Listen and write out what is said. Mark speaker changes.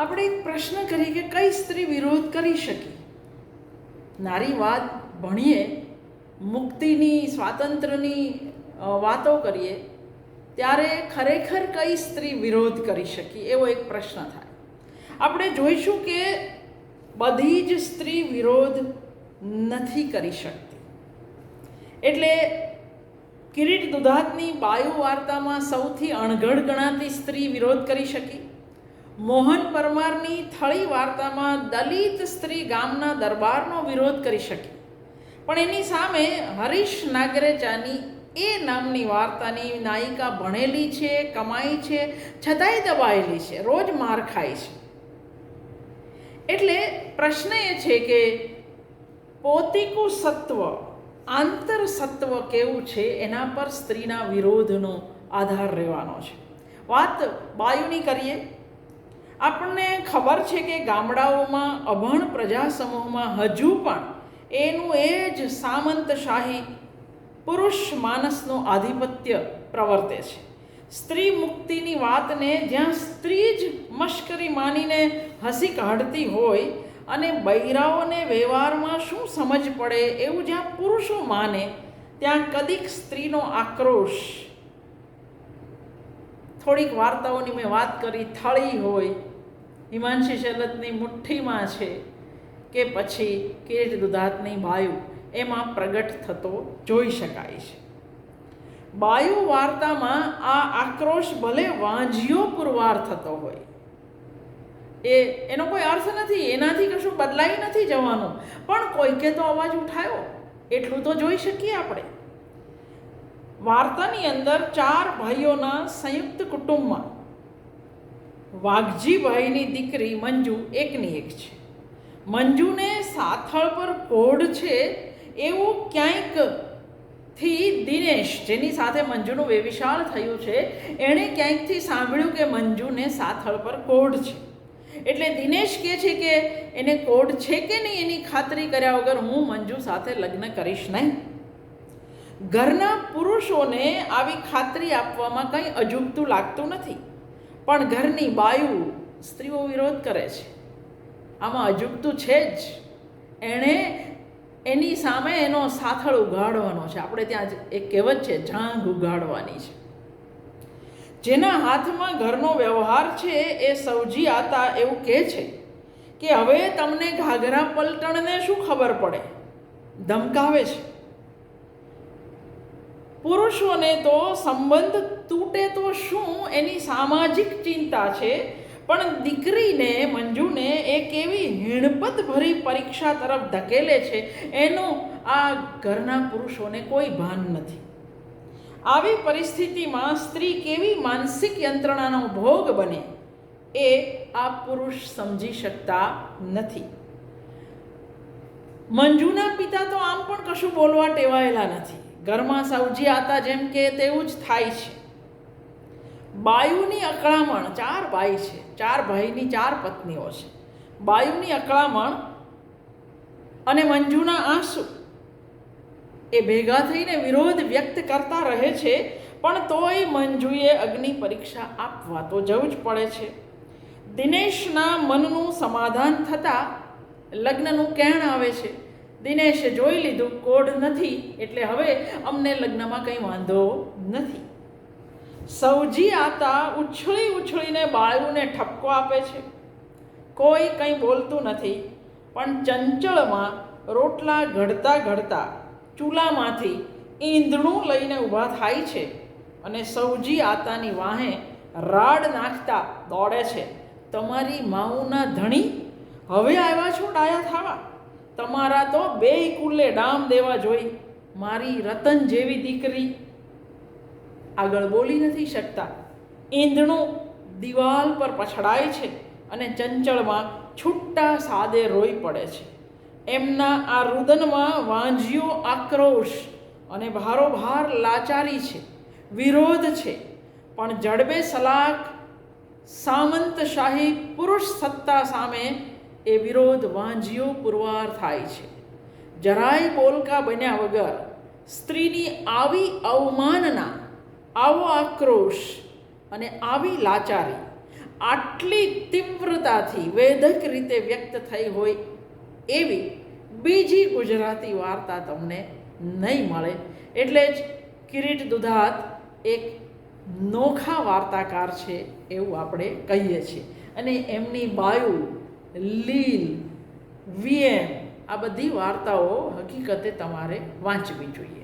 Speaker 1: આપણે એક પ્રશ્ન કરીએ કે કઈ સ્ત્રી વિરોધ કરી શકી? નારીવાદ ભણીએ, મુક્તિની, સ્વાતંત્ર્યની વાતો કરીએ, ત્યારે ખરેખર કઈ સ્ત્રી વિરોધ કરી શકી? એવો એક પ્રશ્ન થાય. આપણે જોઈશું કે બધી જ સ્ત્રી વિરોધ નથી કરી શકતી. એટલે કિરીટ દુધાતની બાયુ વાર્તામાં સૌથી અણઘડ ગણાતી સ્ત્રી વિરોધ કરી શકી? મોહન પરમારની થળી વાર્તામાં દલિત સ્ત્રી ગામના દરબારનો વિરોધ કરી શકી. પણ એની સામે હરીશ નાગરેચાની એ નામની વાર્તાની નાયિકા ભણેલી છે, કમાઈ છે, છતાંય દબાયેલી છે, રોજ માર ખાય છે. એટલે પ્રશ્ન એ છે કે પોતિકું સત્વ, આંતર સત્વ કેવું છે? એના પર સ્ત્રીના વિરોધનો આધાર રહેવાનો છે. વાત બાયુની કરીએ. આપણને ખબર છે કે ગામડાઓમાં, અભણ પ્રજા સમૂહમાં હજુ પણ એનું એ જ સામંતશાહી પુરુષ માનસનું આધિપત્ય પ્રવર્તે છે. સ્ત્રી મુક્તિની વાતને જ્યાં સ્ત્રી જ મશ્કરી માનીને હસી કાઢતી હોય અને બૈરાઓને વ્યવહારમાં શું સમજ પડે એવું જ્યાં પુરુષો માને, ત્યાં કદીક સ્ત્રીનો આક્રોશ. થોડીક વાર્તાઓની મેં વાત કરી, થળી હોય હિમાંશી શરદની મુઠ્ઠીમાં છે કે પછી કિરીટ દુધાતની બાયુ એમાં પ્રગટ થતો જોઈ શકાય છે. બાયુ વાર્તામાં આ આક્રોશ ભલે વાંઝિયો પુરવાર થતો હોય. એ, એનો કોઈ અર્થ નથી, એનાથી કશું બદલાઈ નથી જવાનું. પણ કોઈકે તો અવાજ ઉઠાયો, એટલું તો જોઈ શકીએ આપણે. વાર્તાની અંદર ચાર ભાઈઓના સંયુક્ત કુટુંબમાં વાઘજીભાઈની દીકરી મંજુ એકની એક છે. મંજુને સાથળ પર કોઢ છે એવું ક્યાંકથી દિનેશ, જેની સાથે મંજુનું વેવિશાળ થયું છે, એણે ક્યાંકથી સાંભળ્યું કે મંજુને સાથળ પર કોઢ છે. એટલે દિનેશ કહે છે કે એને કોઢ છે કે નહીં એની ખાતરી કર્યા વગર હું મંજુ સાથે લગ્ન કરીશ નહીં. ઘરના પુરુષોને આવી ખાતરી આપવામાં કંઈ અજુગતું લાગતું નથી. પણ ઘરની બાયુ સ્ત્રીઓ વિરોધ કરે છે. આમાં અજુગતું છે જ. એણે એની સામે એનો સાથળ ઉગાડવાનો છે. આપણે ત્યાં એક કહેવત છે, જાંઘ ઉગાડવાની છે. જેના હાથમાં ઘરનો વ્યવહાર છે એ સૌજી આતા એવું કહે છે કે હવે તમને ઘાઘરા પલટણને શું ખબર પડે? ધમકાવે છે. પુરુષોને તો સંબંધ તૂટે તો શું એની સામાજિક ચિંતા છે? પણ દીકરીને, મંજુને એક એવી હિણપત ભરી પરીક્ષા તરફ ધકેલે છે, એનું આ ઘરના પુરુષોને કોઈ ભાન નથી. આવી પરિસ્થિતિમાં સ્ત્રી કેવી માનસિક યંત્રણાનો ભોગ બને એ આ પુરુષ સમજી શકતા નથી. મંજુના પિતા તો આમ પણ કશું બોલવા ટેવાયેલા નથી. ઘરમાં સૌજી આતા જેમ કે તેવું જ થાય છે. બાયુની અકળામણ ચાર ભાઈ છે. ચાર ભાઈની ચાર પત્નીઓ છે. બાયુની અકળામણ અને મંજુના આંસુ. એ ભેગા થઈને વિરોધ વ્યક્ત કરતા રહે છે, પણ તોય મંજુએ અગ્નિ પરીક્ષા આપવા તો જવું જ પડે છે. દિનેશના મનનું સમાધાન થતાં લગ્નનું કહેણ આવે છે. દિનેશે જોઈ લીધું, કોડ નથી, એટલે હવે અમને લગ્નમાં કંઈ વાંધો નથી. સૌજી આતા ઉછળી ઉછળીને બાળુને ઠપકો આપે છે. કોઈ કંઈ બોલતું નથી, પણ ચંચળમાં રોટલા ઘડતા ઘડતા ચૂલામાંથી ઈંધણું લઈને ઊભા થાય છે અને સૌજી આતાની વાહે રાડ નાખતા દોડે છે. તમારી માઉના ધણી, હવે આવ્યા છો ડાયા થાવા? તમારા તો બે કુલ્લે ડામ દેવા જોઈ. મારી રતન જેવી દીકરી આગળ બોલી નથી શકતા. ઈંધણું દિવાલ પર પછડાય છે અને ચંચળમાં છૂટા સાદે રોઈ પડે છે. એમના આ રુદનમાં વાંઝિયો આક્રોશ અને ભારોભાર લાચારી છે. વિરોધ છે. પણ જડબે સલાક સામંતશાહી પુરુષ સત્તા સામે એ વિરોધ વાંજીઓ પુરવાર થાય છે. જરાય બોલકા બન્યા વગર સ્ત્રીની આવી અવમાનના, આવો આક્રોશ અને આવી લાચારી આટલી તીવ્રતાથી વેધક રીતે વ્યક્ત થઈ હોય એવી બીજી ગુજરાતી વાર્તા તમને નહીં મળે. એટલે જ કિરીટ દુધાત એક નોખા વાર્તાકાર છે એવું આપણે કહીએ છીએ. અને એમની બાયુ લીલ વીએમ આ બધી વાર્તાઓ હકીકતે તમારે વાંચવી જોઈએ.